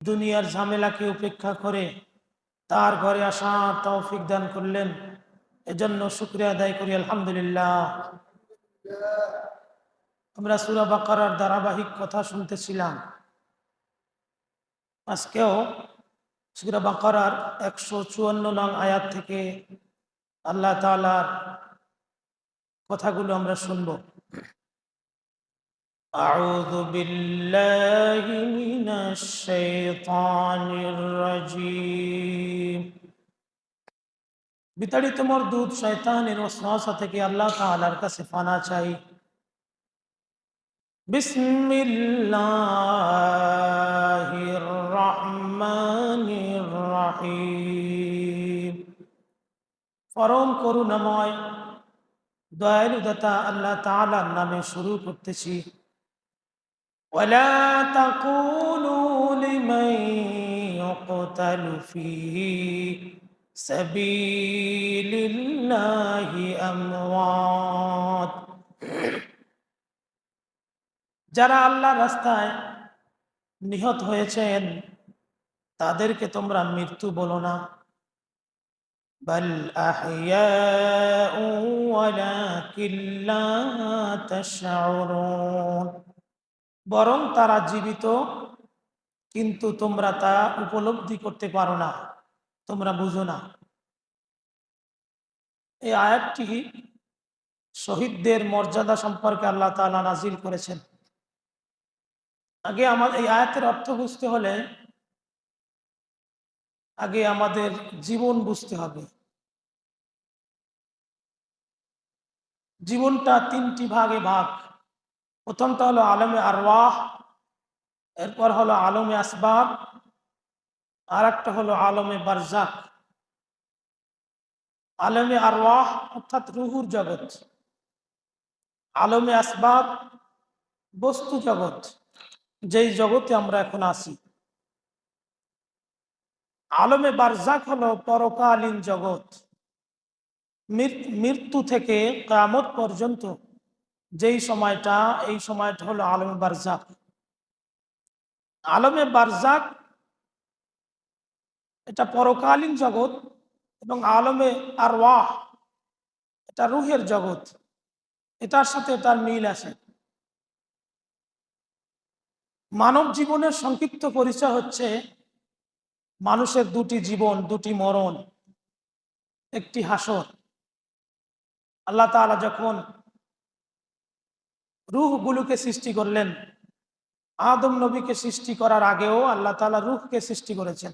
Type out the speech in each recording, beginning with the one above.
দুনিয়ার ঝামেলাকে উপেক্ষা করে তার ঘরে আসার তৌফিক দান করলেন। এজন্য শুক্রিয়া আদায় করি, আলহামদুলিল্লাহ। আমরা সুরা বাকারার ধারাবাহিক কথা শুনতেছিলাম। আজকেও সুরা বাকারার একশো চুয়ান্ন নং আয়াত থেকে আল্লাহ তালার কথাগুলো আমরা শুনব। أعوذ بالله من الشيطان الرجيم বিতাড়িত মরদুদ শয়তানের ওসওয়াসা থেকে আল্লাহ তাআলার কাছে ফানা চাই বিসমিল্লাহির রহমানির রহিম পরম করুণাময় দয়ালু দাতা আল্লাহ তাআলার নামে শুরু করতেছি ولا تقولوا لمن يقتل في سبيل الله أموات যারা আল্লাহ রাস্তায় নিহত হয়েছেন তাদেরকে তোমরা মৃত্যু বলো না بل أحياء ولكن لا تشعرون বরং তারা জীবিত, কিন্তু তোমরা তা উপলব্ধি করতে পারো না। তোমরা বুঝো না। এই আয়াতটি শহীদদের মর্যাদা সম্পর্কে আল্লাহ তালা নাজিল করেছেন। আগে আমার এই আয়াতের অর্থ বুঝতে হলে আগে আমাদের জীবন বুঝতে হবে। জীবনটা তিনটি ভাগে ভাগ। প্রথমটা হলো আলমে আরওয়াহ, এরপর হলো আলমে আসবাব আর একটা হলো আলমে বারজাক। আলমে আরওয়াহ অর্থাৎ রুহুর জগৎ। আলমে আসবাব বস্তু জগৎ, যেই জগতে আমরা এখন আসি আলমে বারজাক হলো পরকালীন জগৎ। মৃত্যু থেকে কামত পর্যন্ত যেই সময়টা, এই সময়টা হলো আলমে বারজাক। আলমে বারজাক এটা পরকালীন জগৎ এবং আলমে আর ওয়াহ এটা রুহের জগৎ। এটার সাথে তার মিল আছে। মানব জীবনের সংক্ষিপ্ত পরিচয় হচ্ছে মানুষের দুটি জীবন, দুটি মরণ, একটি হাসর। আল্লাহ তালা যখন রুহগুলোকে সৃষ্টি করলেন। আদম নবীকে সৃষ্টি করার আগেও আল্লাহ তালা রুহকে সৃষ্টি করেছেন।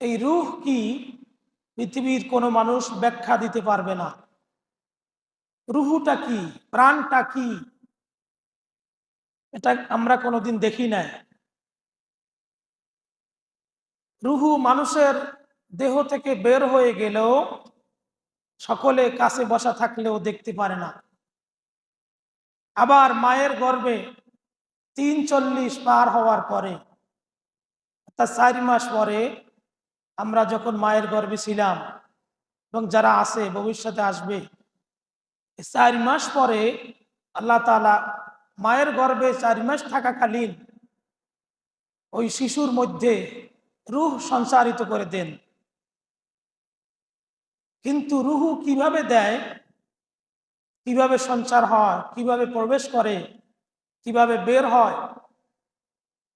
এই রুহ কি? পৃথিবীর কোনো মানুষ ব্যাখ্যা দিতে পারবে না। রুহুটা কি? প্রাণটা কি? এটা আমরা কোনোদিন দেখি নাই। রুহু মানুষের দেহ থেকে বের হয়ে গেলেও সকলে কাছে বসা থাকলেও দেখতে পারে না। আবার মায়ের গর্ভে তিন চল্লিশ পার হওয়ার পরে, অর্থাৎ চার মাস পরে আমরা যখন মায়ের গর্ভে ছিলাম এবং যারা আছে, ভবিষ্যতে আসবে চার মাস পরে আল্লাহ তালা মায়ের গর্ভে চার মাস থাকাকালীন ওই শিশুর মধ্যে রুহ সঞ্চারিত করে দেন। কিন্তু রুহু কীভাবে দেয়? কীভাবে সঞ্চার হয়, কীভাবে প্রবেশ করে, কীভাবে বের হয়,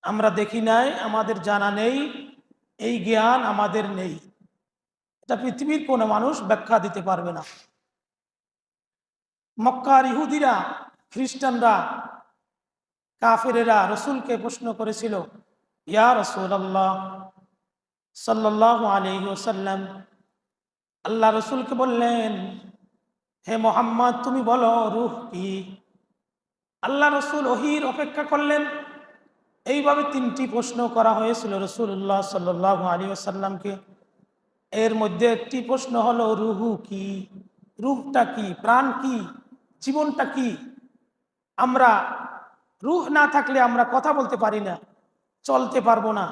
আমরা দেখি নাই, আমাদের জানা নেই, এই জ্ঞান আমাদের নেই। এটা পৃথিবীর কোনো মানুষ ব্যাখ্যা দিতে পারবে না। মক্কার ইহুদিরা, খ্রিস্টানরা, কাফেরেরা রসুলকে প্রশ্ন করেছিল, ইয়া রসুল আল্লাহ সাল্লাহ আলহি ওসাল্লাম আল্লাহ রসুলকে বললেন হে মোহাম্মদ, তুমি বলো, রুহ কি? আল্লাহ রসুল ওহির অপেক্ষা করলেন। এইভাবে তিনটি প্রশ্ন করা হয়েছিল রসুল্লাহ সাল্লাহ আলী আসাল্লামকে এর মধ্যে একটি প্রশ্ন হলো, রুহু কি? রুহটা কি? প্রাণ কি? জীবনটা কি? আমরা রুহ না থাকলে আমরা কথা বলতে পারি না, চলতে পারব না।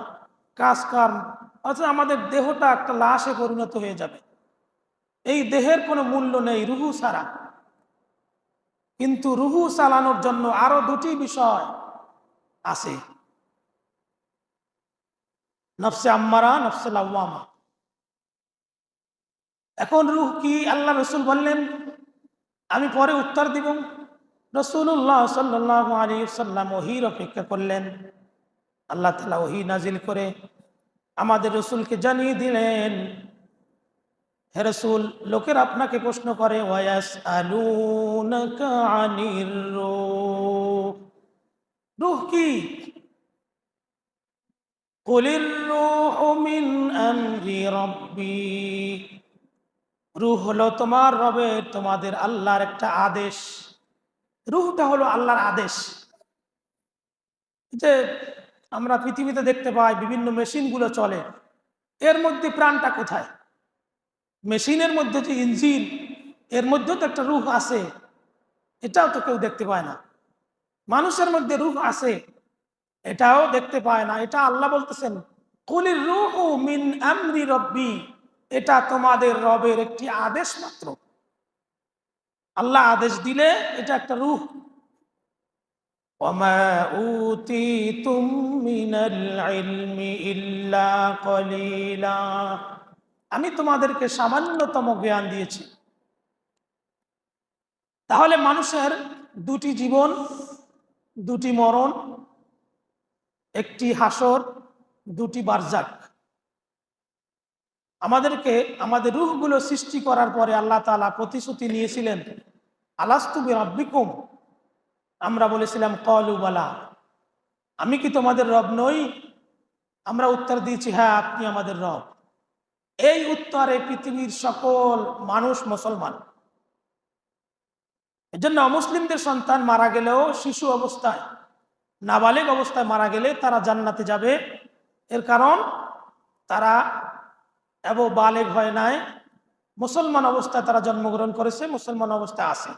কাজ কাম অথচ আমাদের দেহটা একটা লাশে পরিণত হয়ে যাবে। এই দেহের কোনো মূল্য নেই রুহু ছাড়া। কিন্তু রুহু চালানোর জন্য আরও দুটি বিষয় আছে। নফসে আম্মারা, নফসে লাওয়ামা। এখন রুহ কি আল্লাহ রসুল বললেন? আমি পরে উত্তর দিব। রসুল্লাহ সাল্লাম ওহির অপেক্ষা করলেন। আল্লাহ তালা ওহি নাজিল করে আমাদের রসুলকে জানিয়ে দিলেন হে রসুল, লোকের আপনাকে প্রশ্ন করে ওয়াস আনির রূহ কি? কুলির রূহু মিন আমরি রাব্বি। রুহ হলো তোমার রবের, তোমাদের আল্লাহর একটা আদেশ। রুহটা হলো আল্লাহর আদেশ। যে আমরা পৃথিবীতে দেখতে পাই, বিভিন্ন মেশিনগুলো চলে। এর মধ্যে প্রাণটা কোথায়? মেশিনের মধ্যে যে ইঞ্জিন এর মধ্যেও তো একটা রুহ আছে এটাও তো কেউ দেখতে পায় না মানুষের মধ্যে রুহ আছে এটাও দেখতে পায় না এটা আল্লাহ বলতেছেন কুলির রুহ মিন আমরি রব্বি এটা তোমাদের রবের একটি আদেশ মাত্র আল্লাহ আদেশ দিলে এটা একটা রুহ وما أوتيتم من العلم إلا قليلا আমি তোমাদেরকে সামান্যতম জ্ঞান দিয়েছি। তাহলে মানুষের দুটি জীবন, দুটি মরণ, একটি হাসর, দুটি বারজাক। আমাদেরকে, আমাদের রুহগুলো সৃষ্টি করার পরে আল্লাহ তালা প্রতিশ্রুতি নিয়েছিলেন আলাস্তুবি রব্বিকুম আমরা বলেছিলাম কলুবালা আমি কি তোমাদের রব নই? আমরা উত্তর দিয়েছি হ্যাঁ আপনি আমাদের রব। এই উত্তরে পৃথিবীর সকল মানুষ মুসলমান। এজন্য অমুসলিমদের সন্তান মারা গেলেও, শিশু অবস্থায় নাবালিক অবস্থায় মারা গেলে তারা জান্নাতে যাবে। এর কারণ, তারা এবং বালেগ হয় নাই। মুসলমান অবস্থায় তারা জন্মগ্রহণ করেছে, মুসলমান অবস্থায় আছে।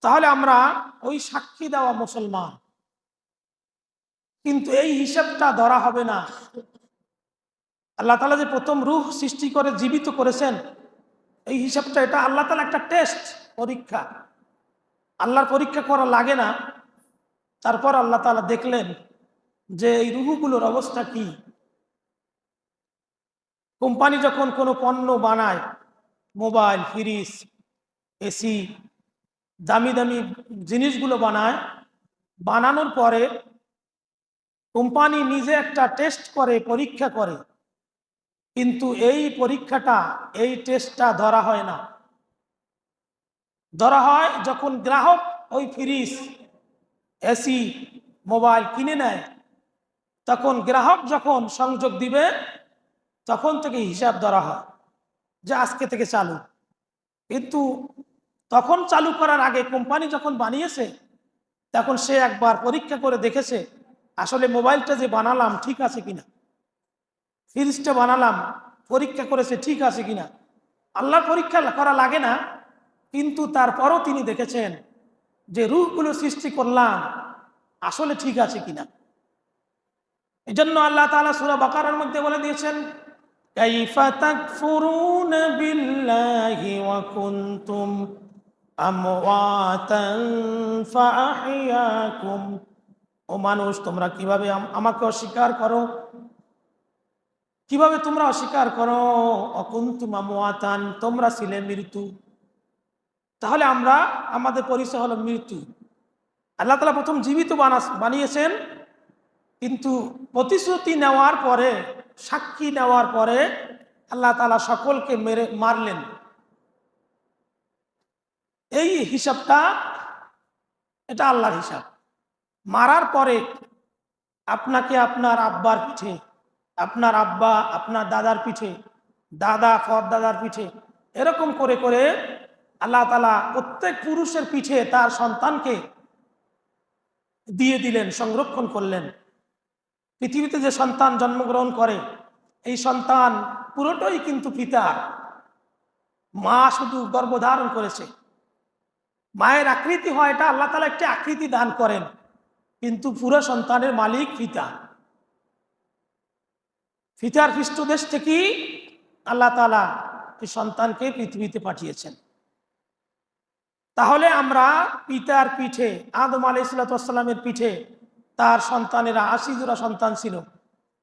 তাহলে আমরা ওই সাক্ষী দেওয়া মুসলমান। কিন্তু এই হিসাবটা ধরা হবে না। আল্লাহ তালা যে প্রথম রুহ সৃষ্টি করে, জীবিত করেছেন, এই হিসাবটা, এটা আল্লাহ তালা একটা টেস্ট পরীক্ষা। আল্লাহর পরীক্ষা করা লাগে না। তারপর আল্লাহ তালা দেখলেন যে এই রুহুগুলোর অবস্থা কি। কোম্পানি যখন কোনো পণ্য বানায়, মোবাইল, ফ্রিজ, এসি, দামি দামি জিনিসগুলো বানায়, বানানোর পরে কোম্পানি নিজে একটা টেস্ট করে, পরীক্ষা করে। কিন্তু এই পরীক্ষাটা, এই টেস্টটা ধরা হয় না। ধরা হয় যখন গ্রাহক ওই ফ্রিজ, এসি, মোবাইল কিনে নেয়। তখন গ্রাহক যখন সংযোগ দিবে, তখন থেকে হিসাব ধরা হয় যে আজকে থেকে চালু। কিন্তু তখন চালু করার আগে কোম্পানি যখন বানিয়েছে, তখন সে একবার পরীক্ষা করে দেখেছে, আসলে মোবাইলটা যে বানালাম ঠিক আছে কিনা। ফ্রিজটা বানালাম, পরীক্ষা করেছে, ঠিক আছে কিনা? আল্লাহ পরীক্ষা করা লাগে না, কিন্তু তারপরও তিনি দেখেছেন যে রূপগুলো সৃষ্টি করলাম, আসলে ঠিক আছে কিনা? এই জন্য আল্লাহ তালা সুরা বাকারের মধ্যে বলে দিয়েছেন ও মানুষ, তোমরা কীভাবে আমাকে অস্বীকার করো? কীভাবে তোমরা অস্বীকার করো? অকুন্তুম আমওয়াতান, তোমরা ছিলে মৃত্যু। তাহলে আমরা, আমাদের পরিচয় হলো মৃত্যু। আল্লাহ তালা প্রথম জীবিত বানা বানিয়েছেন, কিন্তু প্রতিশ্রুতি নেওয়ার পরে, সাক্ষী নেওয়ার পরে আল্লাহ তালা সকলকে মেরে, মারলেন। এই হিসাবটা, এটা আল্লাহর হিসাব। মারার পরে আপনাকে আপনার আব্বার পিঠে আপনার আব্বা, আপনার দাদার পিঠে, দাদা ফর দাদার পিঠে, এরকম করে করে আল্লাহ তালা প্রত্যেক পুরুষের পিঠে তার সন্তানকে দিয়ে দিলেন, সংরক্ষণ করলেন। পৃথিবীতে যে সন্তান জন্মগ্রহণ করে, এই সন্তান পুরোটাই কিন্তু পিতার মা শুধু গর্ভধারণ করেছে। মায়ের আকৃতি হয় এটা, আল্লাহ তালা একটি আকৃতি দান করেন। কিন্তু পুরো সন্তানের মালিক পিতা। পিতার পৃষ্ঠদেশ থেকেই আল্লাহ তালা এই সন্তানকে পৃথিবীতে পাঠিয়েছেন। তাহলে আমরা পিতার পিঠে, আদম আলাইসালামের পিঠে তার সন্তানেরা, আশি জোড়া সন্তান ছিল।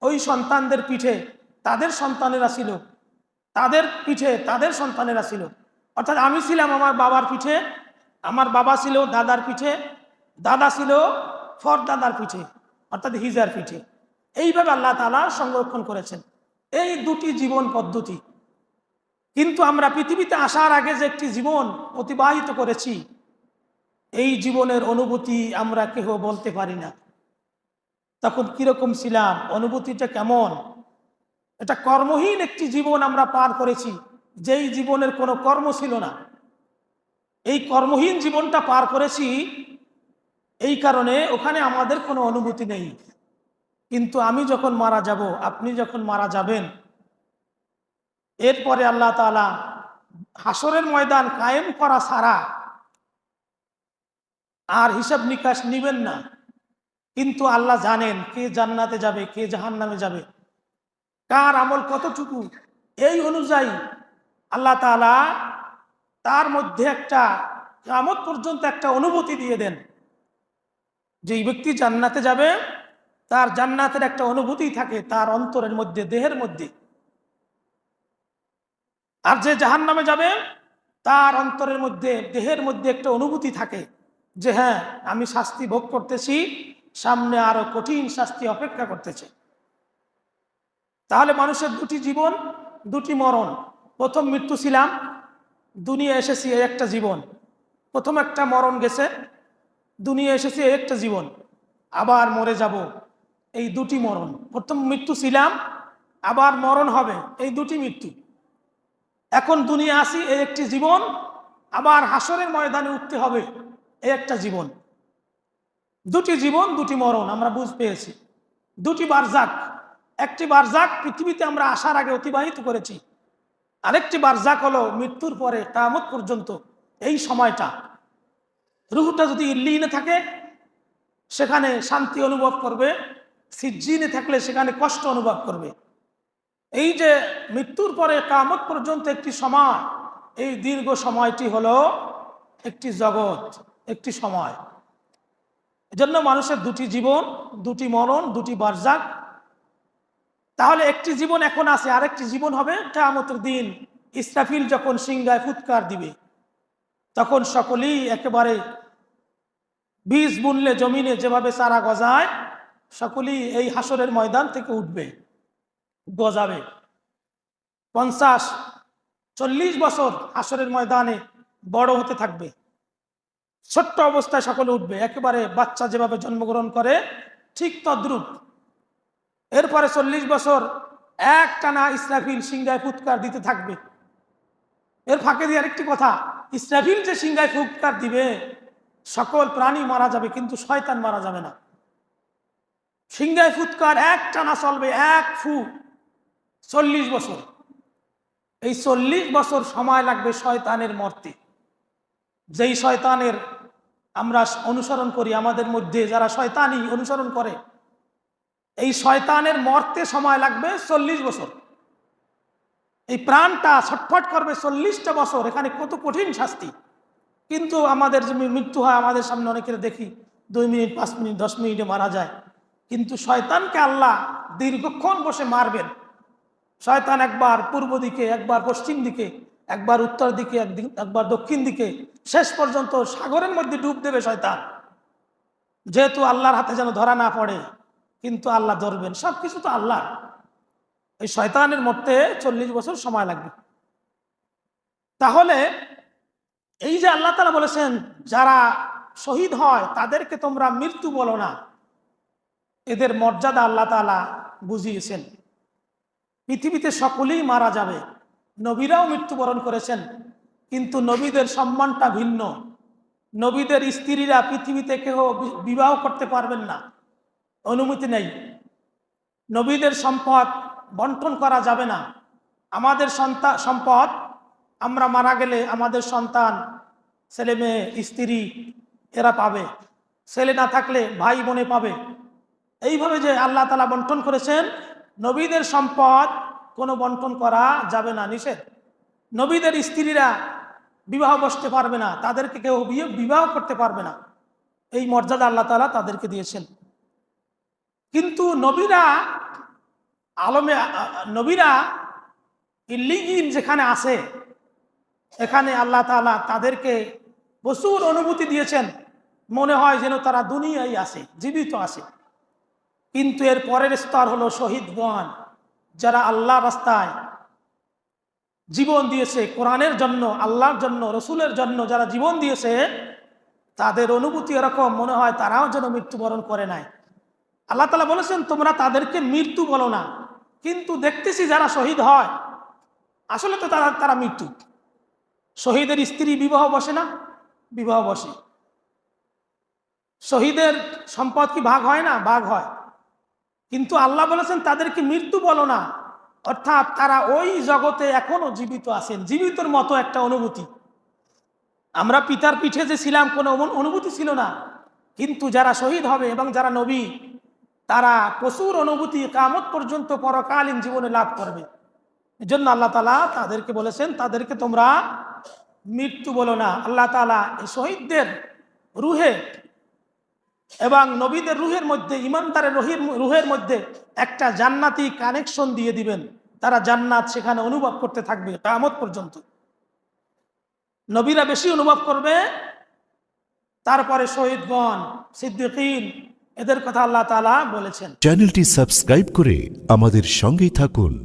ওই সন্তানদের পিঠে তাদের সন্তানেরা ছিল, তাদের পিঠে তাদের সন্তানেরা ছিল। অর্থাৎ আমি ছিলাম আমার বাবার পিঠে, আমার বাবা ছিল দাদার পিঠে, দাদা ছিল ফর দাদার পিঠে, অর্থাৎ হিজার পিঠে। এইভাবে আল্লাহ তালা সংরক্ষণ করেছেন। এই দুটি জীবন পদ্ধতি। কিন্তু আমরা পৃথিবীতে আসার আগে যে একটি জীবন অতিবাহিত করেছি, এই জীবনের অনুভূতি আমরা কেহ বলতে পারি না। তখন কীরকম ছিলাম, অনুভূতিটা কেমন? এটা কর্মহীন একটি জীবন আমরা পার করেছি, যেই জীবনের কোনো কর্ম ছিল না। এই কর্মহীন জীবনটা পার করেছি, এই কারণে ওখানে আমাদের কোনো অনুভূতি নেই। কিন্তু আমি যখন মারা যাব, আপনি যখন মারা যাবেন, এরপরে আল্লাহ তালা হাসরের ময়দান কায়েম করা ছাড়া আর হিসাব নিকাশ নিবেন না। কিন্তু আল্লাহ জানেন কে জান্নাতে যাবে, কে জাহান নামে যাবে। কার আমল কতটুকু? এই অনুযায়ী আল্লাহ তালা তার মধ্যে একটা কামত পর্যন্ত একটা অনুভূতি দিয়ে দেন। যে এই ব্যক্তি জান্নাতে যাবে তার জান্নাতের একটা অনুভূতি থাকে তার অন্তরের মধ্যে, দেহের মধ্যে। আর যে জাহান নামে যাবে, তার অন্তরের মধ্যে, দেহের মধ্যে একটা অনুভূতি থাকে যে হ্যাঁ আমি শাস্তি ভোগ করতেছি, সামনে আরও কঠিন শাস্তি অপেক্ষা করতেছে। তাহলে মানুষের দুটি জীবন, দুটি মরণ। প্রথম মৃত্যু ছিলাম, দুনিয়া এসেছি এই একটা জীবন। প্রথম একটা মরণ গেছে, দুনিয়া এসেছি এই একটা জীবন। আবার মরে যাব। এই দুটি মরণ। প্রথম মৃত্যু ছিলাম, আবার মরণ হবে। এই দুটি মৃত্যু। এখন দুনিয়া আসি, এই একটি জীবন, আবার হাসরের ময়দানে উঠতে হবে, এই একটা জীবন। দুটি জীবন, দুটি মরণ, আমরা বুঝ পেয়েছি। দুটি বারজাক। একটি বারজাক পৃথিবীতে আমরা আসার আগে অতিবাহিত করেছি। আরেকটি বারজাক হলো মৃত্যুর পরে কামত পর্যন্ত, এই সময়টা। রুহুটা যদি ইল্লিনে থাকে, সেখানে শান্তি অনুভব করবে। সিজ্জিনে থাকলে সেখানে কষ্ট অনুভব করবে। এই যে মৃত্যুর পরে কামত পর্যন্ত একটি সময়, এই দীর্ঘ সময়টি হলো একটি জগৎ, একটি সময়। এজন্য মানুষের দুটি জীবন, দুটি মরণ, দুটি বারজাক। তাহলে একটি জীবন এখন আছে, আরেকটি জীবন হবে কেয়ামতের দিন। ইসরাফিল যখন সিংহায় ফুৎকার দিবে, তখন সকলেই একেবারে বীজ বুনলে জমিনে যেভাবে চারা গজায় সকলেই এই হাসরের ময়দান থেকে উঠবে, গজাবে। পঞ্চাশ, চল্লিশ বছর হাসরের ময়দানে বড় হতে থাকবে। ছোট্ট অবস্থায় সকলে উঠবে, একেবারে বাচ্চা যেভাবে জন্মগ্রহণ করে, ঠিক তদ্রুপ। এরপরে চল্লিশ বছর এক টানা ইসরাফিল সিংহায় ফুৎকার দিতে থাকবে। এর ফাঁকে দিয়ে আরেকটি কথা, ইসরাফিল যে সিংহায় ফুৎকার দিবে, সকল প্রাণী মারা যাবে, কিন্তু শয়তান মারা যাবে না। সিংহায় ফুৎকার, এক টানা চলবে, এক ফু চল্লিশ বছর। এই চল্লিশ বছর সময় লাগবে শয়তানের মর্তে। যেই শয়তানের আমরা অনুসরণ করি আমাদের মধ্যে, যারা শয়তানি অনুসরণ করে, এই শয়তানের মর্তে সময় লাগবে চল্লিশ বছর। এই প্রাণটা ছটফট করবে চল্লিশটা বছর, এখানে কত কঠিন শাস্তি। কিন্তু আমাদের যে মৃত্যু হয়, আমাদের সামনে অনেকের দেখি, দুই মিনিট, পাঁচ মিনিট, দশ মিনিটে মারা যায়। কিন্তু শয়তানকে আল্লাহ দীর্ঘক্ষণ বসে মারবেন। শয়তান একবার পূর্ব দিকে, একবার পশ্চিম দিকে, একবার উত্তর দিকে একবার দক্ষিণ দিকে, শেষ পর্যন্ত সাগরের মধ্যে ডুব দেবে শয়তান। যেহেতু আল্লাহর হাতে যেন ধরা না পড়ে, কিন্তু আল্লাহ ধরবেন। সব কিছু তো আল্লাহ। এই শয়তানের মধ্যে চল্লিশ বছর সময় লাগবে। তাহলে এই যে আল্লাহ তালা বলেছেন, যারা শহীদ হয় তাদেরকে তোমরা মৃত্যু বলো না। এদের মর্যাদা আল্লাহ তালা বুঝিয়েছেন। পৃথিবীতে সকলেই মারা যাবে, নবীরাও মৃত্যুবরণ করেছেন, কিন্তু নবীদের সম্মানটা ভিন্ন। নবীদের স্ত্রীরা পৃথিবীতে কেউ বিবাহ করতে পারবেন না, অনুমতি নেই। নবীদের সম্পদ বন্টন করা যাবে না। আমাদের সন্তান সম্পদ, আমরা মারা গেলে আমাদের সন্তান, ছেলে মেয়ে, স্ত্রী, এরা পাবে। ছেলে না থাকলে ভাই বোনে পাবে। এইভাবে যে আল্লাহ তালা বন্টন করেছেন, নবীদের সম্পদ কোনো বন্টন করা যাবে না, নিষেধ। নবীদের স্ত্রীরা বিবাহ বসতে পারবে না, তাদেরকে কেউ বিবাহ করতে পারবে না। এই মর্যাদা আল্লাহ তালা তাদেরকে দিয়েছেন। কিন্তু নবীরা আলমে, নবীরা ইল্লিগিন যেখানে আছে, এখানে আল্লাহ তাআলা তাদেরকে প্রচুর অনুভূতি দিয়েছেন। মনে হয় যেন তারা দুনিয়ায় আছে, জীবিত আছে। কিন্তু এর পরের স্তর হলো শহীদগণ যারা আল্লাহ রাস্তায় জীবন দিয়েছে, কোরআনের জন্য, আল্লাহর জন্য, রসুলের জন্য যারা জীবন দিয়েছে, তাদের অনুভূতি এরকম, মনে হয় তারাও যেন মৃত্যুবরণ করে নাই। আল্লাহ তালা বলেছেন, তোমরা তাদেরকে মৃত্যু বলো না, কিন্তু দেখতেছি যারা শহীদ হয়, আসলে তো তারা তারা মৃত্যু। শহীদের স্ত্রী বিবাহ বসে না? বিবাহ বসে। শহীদের সম্পদ কি ভাগ হয় না? ভাগ হয়। কিন্তু আল্লাহ বলেছেন, তাদেরকে মৃত্যু বলো না। অর্থাৎ তারা ওই জগতে এখনও জীবিত আছেন, জীবিতর মতো একটা অনুভূতি। আমরা পিতার পিঠে যে ছিলাম, কোনো অনু- অনুভূতি ছিল না। কিন্তু যারা শহীদ হবে এবং যারা নবী, তারা প্রচুর অনুভূতি কামত পর্যন্ত পরকালীন জীবনে লাভ করবে। এজন্য আল্লাহ তালা তাদেরকে বলেছেন, তাদেরকে তোমরা মৃত্যু বলো না। আল্লাহ তালা এই শহীদদের রুহে এবং নবীদের রুহের মধ্যে, ইমানদারের রুহের রুহের মধ্যে একটা জান্নাতি কানেকশন দিয়ে দিবেন। তারা জান্নাত সেখানে অনুভব করতে থাকবে কামত পর্যন্ত। নবীরা বেশি অনুভব করবে তারপরে শহীদগণ, সিদ্দিকিন, এদের কথা আল্লাহ তালা বলেছেন। চ্যানেলটি সাবস্ক্রাইব করে আমাদের সঙ্গেই থাকুন।